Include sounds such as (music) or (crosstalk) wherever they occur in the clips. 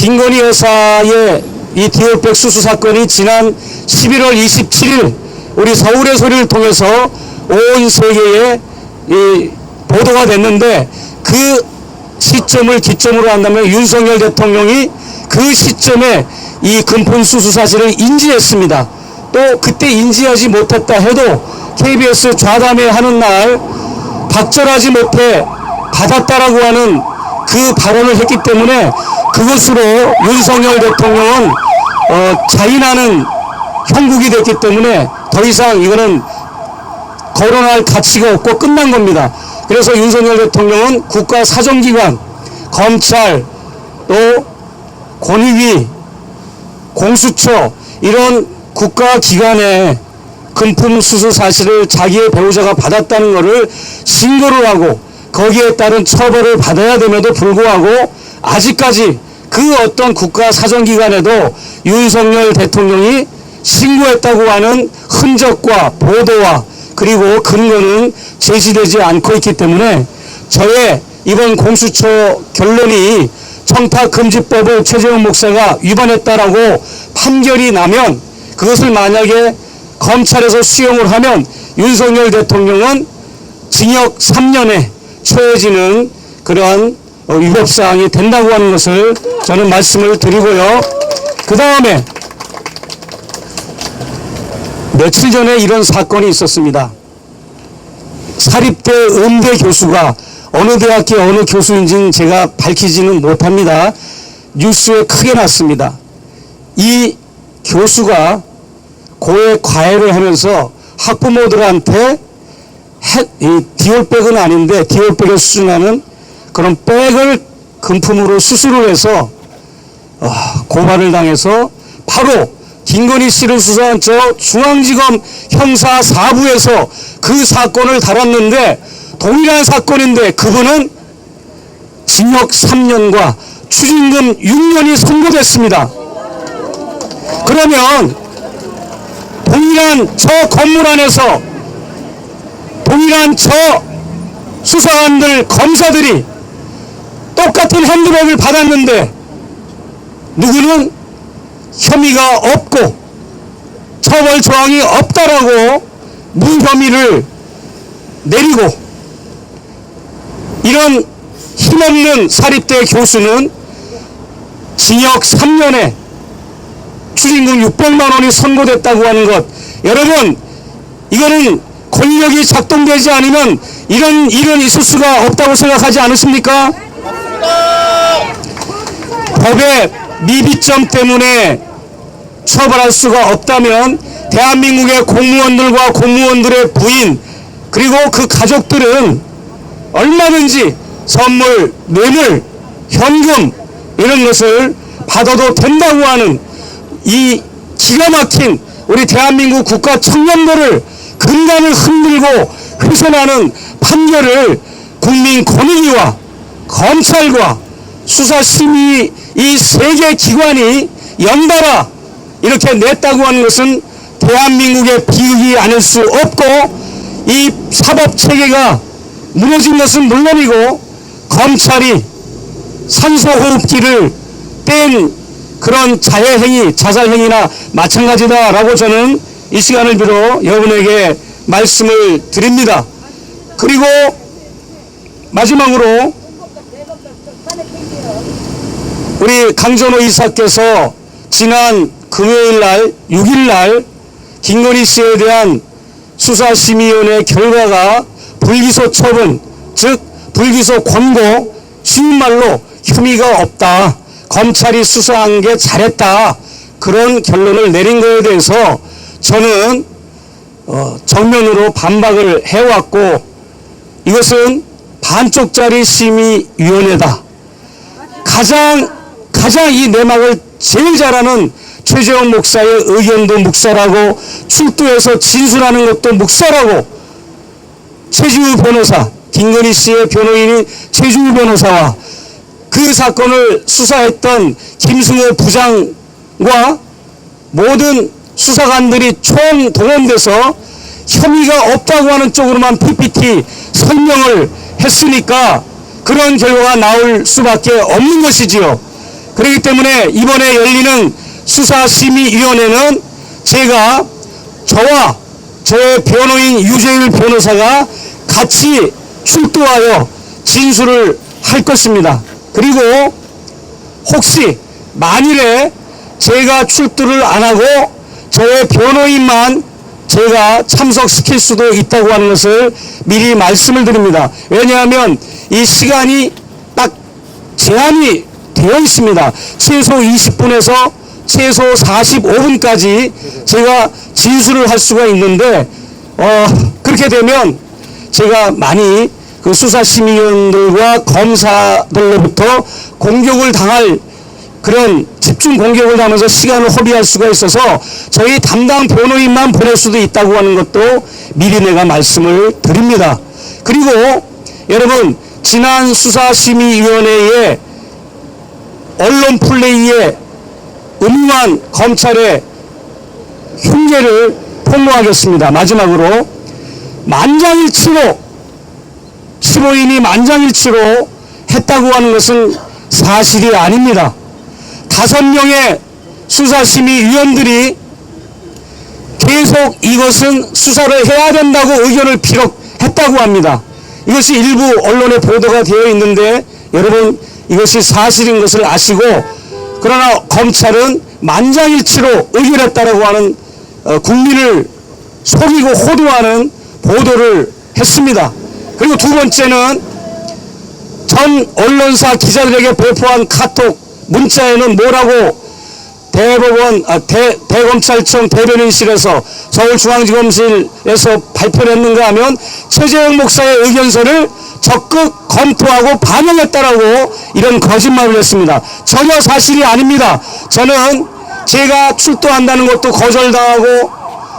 김건희 여사의 이 디올백 수수 사건이 지난 11월 27일 우리 서울의 소리를 통해서 온 세계에 이 보도가 됐는데 그 시점을 기점으로 한다면 윤석열 대통령이 그 시점에 이 금품 수수 사실을 인지했습니다. 또 그때 인지하지 못했다 해도 KBS 좌담회 하는 날 박절하지 못해 받았다라고 하는 그 발언을 했기 때문에 그것으로 윤석열 대통령은 어, 자인하는 형국이 됐기 때문에 더 이상 이거는 거론할 가치가 없고 끝난 겁니다. 그래서 윤석열 대통령은 국가 사정기관, 검찰, 또 권익위, 공수처 이런 국가 기관에 금품 수수 사실을 자기의 배우자가 받았다는 것을 신고를 하고 거기에 따른 처벌을 받아야 됨에도 불구하고 아직까지 그 어떤 국가 사정기관에도 윤석열 대통령이 신고했다고 하는 흔적과 보도와 그리고 근거는 제시되지 않고 있기 때문에 저의 이번 공수처 결론이 청탁금지법을 최재형 목사가 위반했다라고 판결이 나면 그것을 만약에 검찰에서 수용을 하면 윤석열 대통령은 징역 3년에 처해지는 그러한 어, 위법사항이 된다고 하는 것을 저는 말씀을 드리고요. 그 다음에 며칠 전에 이런 사건이 있었습니다. 사립대 음대 교수가 어느 대학교 어느 교수인지는 제가 밝히지는 못합니다. 뉴스에 크게 났습니다. 이 교수가 고액 과외를 하면서 학부모들한테 디올백은 아닌데 디올백에 수준하는 그런 백을 금품으로 수수를 해서 어, 고발을 당해서 바로 김건희 씨를 수사한 저 중앙지검 형사 4부에서 그 사건을 다뤘는데 동일한 사건인데 그분은 징역 3년과 추징금 6년이 선고됐습니다. 그러면 동일한 저 건물 안에서 동일한 저 수사관들 검사들이 똑같은 핸드백을 받았는데 누구는 혐의가 없고 처벌 조항이 없다라고 무혐의를 내리고 이런 힘없는 사립대 교수는 징역 3년에 추징금 600만 원이 선고됐다고 하는 것 여러분 이거는 권력이 작동되지 않으면 이런 일은 있을 수가 없다고 생각하지 않으십니까? 법의 미비점 때문에 처벌할 수가 없다면 대한민국의 공무원들과 공무원들의 부인 그리고 그 가족들은 얼마든지 선물, 뇌물, 현금 이런 것을 받아도 된다고 하는 이 기가 막힌 우리 대한민국 국가 청년들을 근간을 흔들고 훼손하는 판결을 국민 권익위와 검찰과 수사심의 이 세 개 기관이 연달아 이렇게 냈다고 하는 것은 대한민국의 비극이 아닐 수 없고 이 사법 체계가 무너진 것은 물론이고 검찰이 산소호흡기를 뺀 그런 자해행위, 자살행위나 마찬가지다라고 저는 이 시간을 빌어 여러분에게 말씀을 드립니다. 그리고 마지막으로 우리 강전호 이사께서 지난 금요일 날, 6일 날 김건희 씨에 대한 수사심의위원회 결과가 불기소 처분, 즉 불기소 권고, 쉬운 말로 혐의가 없다. 검찰이 수사한 게 잘했다. 그런 결론을 내린 거에 대해서 저는 어, 정면으로 반박을 해왔고 이것은 반쪽짜리 심의위원회다. 가장 가장 이 내막을 제일 잘하는 최재형 목사의 의견도 묵살하고 출두해서 진술하는 것도 묵살하고 최지우 변호사 김건희 씨의 변호인인 최지우 변호사와 그 사건을 수사했던 김승호 부장과 모든 수사관들이 총 동원돼서 혐의가 없다고 하는 쪽으로만 PPT 설명을 했으니까 그런 결과가 나올 수밖에 없는 것이지요. 그렇기 때문에 이번에 열리는 수사심의위원회는 제가 저와 저의 변호인 유재일 변호사가 같이 출두하여 진술을 할 것입니다. 그리고 혹시 만일에 제가 출두를 안 하고 저의 변호인만 제가 참석시킬 수도 있다고 하는 것을 미리 말씀을 드립니다. 왜냐하면 이 시간이 딱 제한이 되어 있습니다. 최소 20분에서 최소 45분까지 제가 진술을 할 수가 있는데 어, 그렇게 되면 제가 많이 그 수사심의위원들과 검사들로부터 공격을 당할 그런 집중 공격을 하면서 시간을 허비할 수가 있어서 저희 담당 변호인만 보낼 수도 있다고 하는 것도 미리 내가 말씀을 드립니다. 그리고 여러분 지난 수사심의위원회에 언론 플레이에 음흉한 검찰의 흉계를 폭로하겠습니다. 마지막으로 만장일치로 피고인이 만장일치로 했다고 하는 것은 사실이 아닙니다. 다섯 명의 수사심의위원들이 계속 이것은 수사를 해야 된다고 의견을 피력했다고 합니다. 이것이 일부 언론에 보도가 되어 있는데 여러분 이것이 사실인 것을 아시고 그러나 검찰은 만장일치로 의결했다라고 하는 어, 국민을 속이고 호도하는 보도를 했습니다. 그리고 두 번째는 전 언론사 기자들에게 배포한 카톡 문자에는 뭐라고 대법원 아, 대, 대검찰청 대변인실에서 서울중앙지검실에서 발표를 했는가 하면 최재형 목사의 의견서를 적극 검토하고 반영했다라고 이런 거짓말을 했습니다. 전혀 사실이 아닙니다. 저는 제가 출두한다는 것도 거절당하고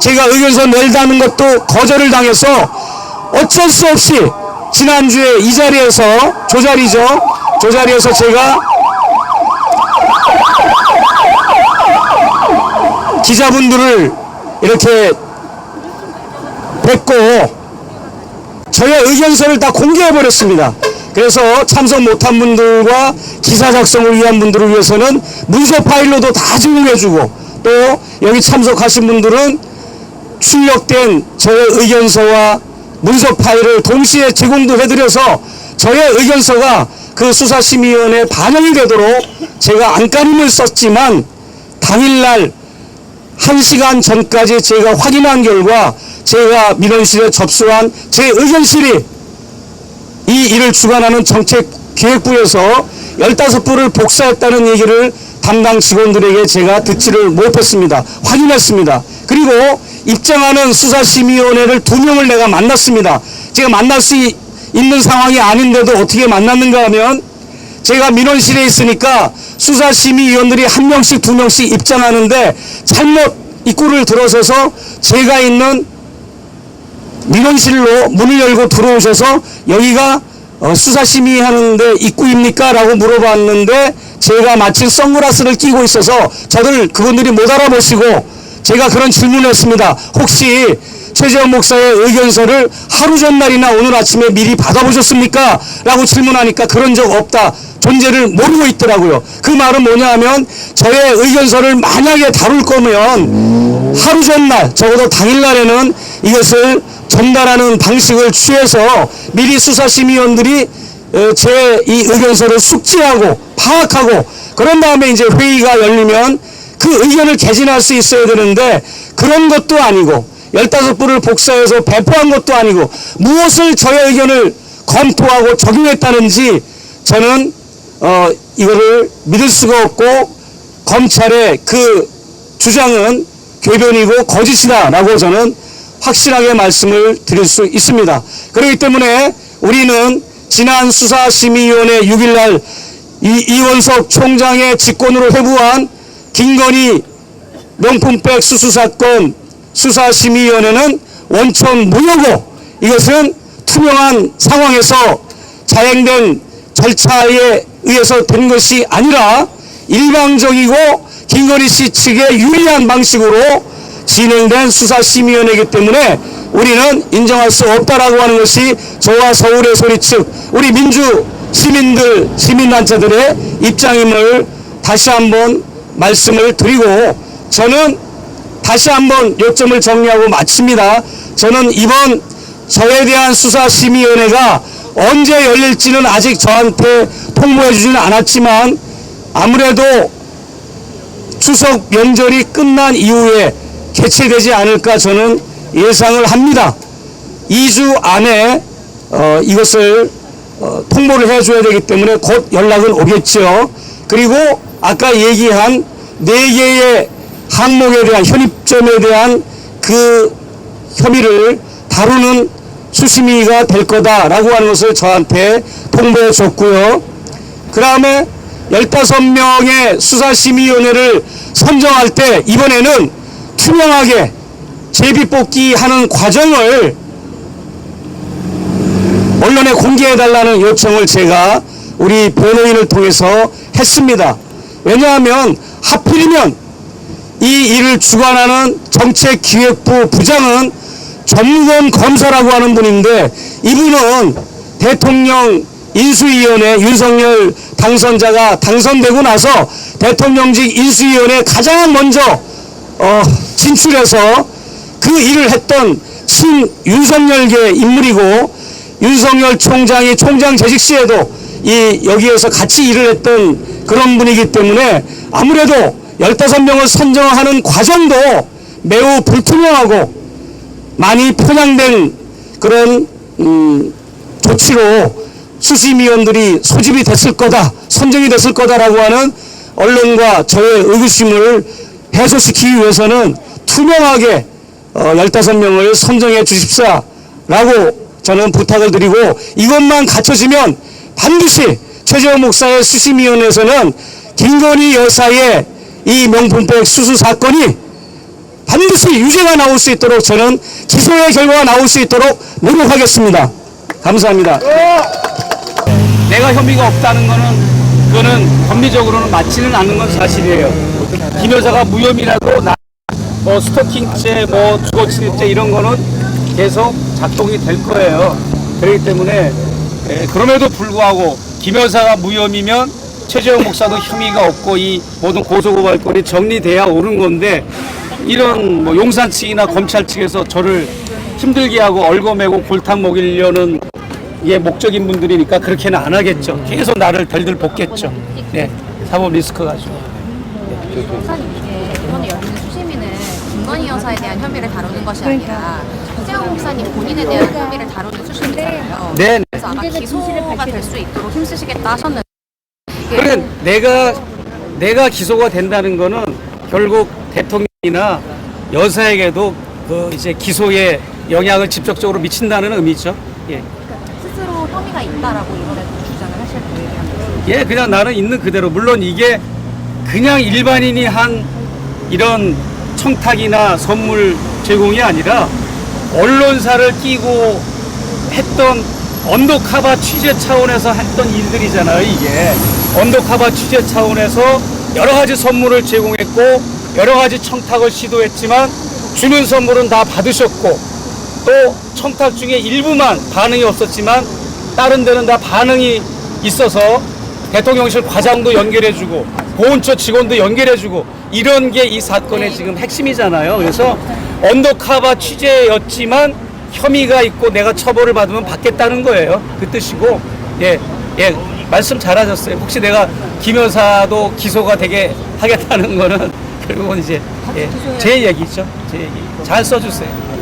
제가 의견서 낼다는 것도 거절을 당해서 어쩔 수 없이 지난주에 이 자리에서 저 자리죠. 저 자리에서 제가 기자분들을 이렇게 뵙고 저의 의견서를 다 공개해버렸습니다. 그래서 참석 못한 분들과 기사 작성을 위한 분들을 위해서는 문서 파일로도 다 제공해주고 또 여기 참석하신 분들은 출력된 저의 의견서와 문서 파일을 동시에 제공도 해드려서 저의 의견서가 그 수사심의위원회에 반영이 되도록 제가 안간힘을 썼지만 당일날 한 시간 전까지 제가 확인한 결과 제가 민원실에 접수한 제 의견실이 이 일을 주관하는 정책기획부에서 15부를 복사했다는 얘기를 담당 직원들에게 제가 듣지를 못했습니다. 확인했습니다. 그리고 입장하는 수사심의위원회를 두 명을 내가 만났습니다. 제가 만날 수 이- 있는 상황이 아닌데도 어떻게 만났는가 하면 제가 민원실에 있으니까 수사심의위원들이 한 명씩 두 명씩 입장하는데 잘못 입구를 들어서서 제가 있는 민원실로 문을 열고 들어오셔서 여기가 어, 수사심의 하는데 입구입니까? 라고 물어봤는데 제가 마침 선글라스를 끼고 있어서 저들 그분들이 못 알아보시고 제가 그런 질문을 했습니다. 혹시 최재형 목사의 의견서를 하루 전날이나 오늘 아침에 미리 받아보셨습니까? 라고 질문하니까 그런 적 없다. 존재를 모르고 있더라고요. 그 말은 뭐냐 하면 저의 의견서를 만약에 다룰 거면 하루 전날 적어도 당일날에는 이것을 전달하는 방식을 취해서 미리 수사심의위원들이 어, 제이 의견서를 숙지하고 파악하고 그런 다음에 이제 회의가 열리면 그 의견을 개진할 수 있어야 되는데 그런 것도 아니고 15부를 복사해서 배포한 것도 아니고 무엇을 저의 의견을 검토하고 적용했다는지 저는 어, 이거를 믿을 수가 없고 검찰의 그 주장은 궤변이고 거짓이다라고 저는 확실하게 말씀을 드릴 수 있습니다. 그렇기 때문에 우리는 지난 수사심의위원회 6일날 이, 이원석 총장의 직권으로 회부한 김건희 명품백 수수 사건 수사심의위원회는 원천 무효고 이것은 투명한 상황에서 자행된 절차에 의해서 된 것이 아니라 일방적이고 김건희 씨 측에 유리한 방식으로 진행된 수사심의위원회이기 때문에 우리는 인정할 수 없다라고 하는 것이 저와 서울의 소리 측 우리 민주 시민들 시민단체들의 입장임을 다시 한번 말씀을 드리고 저는 다시 한번 요점을 정리하고 마칩니다. 저는 이번 저에 대한 수사심의위원회가 언제 열릴지는 아직 저한테 통보해 주지는 않았지만 아무래도 추석 명절이 끝난 이후에 개최되지 않을까 저는 예상을 합니다. 2주 안에 어, 이것을 어, 통보를 해줘야 되기 때문에 곧 연락은 오겠죠. 그리고 아까 얘기한 네 개의 항목에 대한 현입점에 대한 그 혐의를 다루는 수심위가 될 거다라고 하는 것을 저한테 통보해 줬고요. 그 다음에 15명의 수사심의위원회를 선정할 때 이번에는 투명하게 제비뽑기 하는 과정을 언론에 공개해달라는 요청을 제가 우리 변호인을 통해서 했습니다. 왜냐하면 하필이면 이 일을 주관하는 정책기획부 부장은 전무건 검사라고 하는 분인데 이분은 대통령 인수위원회 윤석열 당선자가 당선되고 나서 대통령직 인수위원회 가장 먼저 어, 진출해서 그 일을 했던 친 윤석열계 인물이고 윤석열 총장이 총장 재직 시에도 이 여기에서 같이 일을 했던 그런 분이기 때문에 아무래도 15명을 선정하는 과정도 매우 불투명하고 많이 편향된 그런 음, 조치로 수심위원들이 소집이 됐을 거다, 선정이 됐을 거다라고 하는 언론과 저의 의구심을 해소시키기 위해서는 투명하게 어, 15명을 선정해 주십사라고 저는 부탁을 드리고 이것만 갖춰지면 반드시 최재형 목사의 수심위원회에서는 김건희 여사의 이 명품백 수수 사건이 반드시 유죄가 나올 수 있도록 저는 기소의 결과가 나올 수 있도록 노력하겠습니다. 감사합니다. 내가 혐의가 없다는 거는 그거는 법리적으로는 맞지는 않는 건 사실이에요. 김 여사가 무혐의라도 나, 뭐 스토킹죄, 뭐 주거침입죄 이런 거는 계속 작동이 될 거예요. 그렇기 때문에 에, 그럼에도 불구하고 김 여사가 무혐의면 최재형 목사도 혐의가 없고 이 모든 고소고발권이 정리돼야 옳은 건데 이런 뭐 용산 측이나 검찰 측에서 저를 힘들게 하고 얼거매고 골탕 먹이려는 이게 목적인 분들이니까 그렇게는 안 하겠죠. 계속 나를 덜덜 볶겠죠. 네, 사법 리스크 가지고. 목사님 이게 이번에 열리는 수심위는 김건희 여사에 대한 혐의를 다루는 것이 아니라 최재형 목사님 본인에 대한 혐의를 다루는 수심이잖아요. 네, 네. 그래서 아마 기소가 될 수 있도록 힘쓰시겠다 하셨는데 그래 내가 내가 기소가 된다는 거는 결국 대통령이나 여사에게도 그 이제 기소에 영향을 직접적으로 미친다는 의미죠. 예. 스스로 혐의가 있다라고 이번에도 주장을 하실 거예요. 예, 그냥 나는 있는 그대로. 물론 이게 그냥 일반인이 한 이런 청탁이나 선물 제공이 아니라 언론사를 끼고 했던 언더카바 취재 차원에서 했던 일들이잖아요, 이게. 언더카바 취재 차원에서 여러 가지 선물을 제공했고, 여러 가지 청탁을 시도했지만, 주는 선물은 다 받으셨고, 또 청탁 중에 일부만 반응이 없었지만, 다른 데는 다 반응이 있어서 대통령실 과장도 연결해주고 보훈처 직원도 연결해주고 이런 게 이 사건의 지금 핵심이잖아요. 그래서 언더카바 취재였지만 혐의가 있고 내가 처벌을 받으면 받겠다는 거예요. 그 뜻이고 예, 예 말씀 잘하셨어요. 혹시 내가 김 여사도 기소가 되게 하겠다는 거는 (laughs) 결국은 이제 예, 제 얘기죠. 제 얘기 잘 써주세요.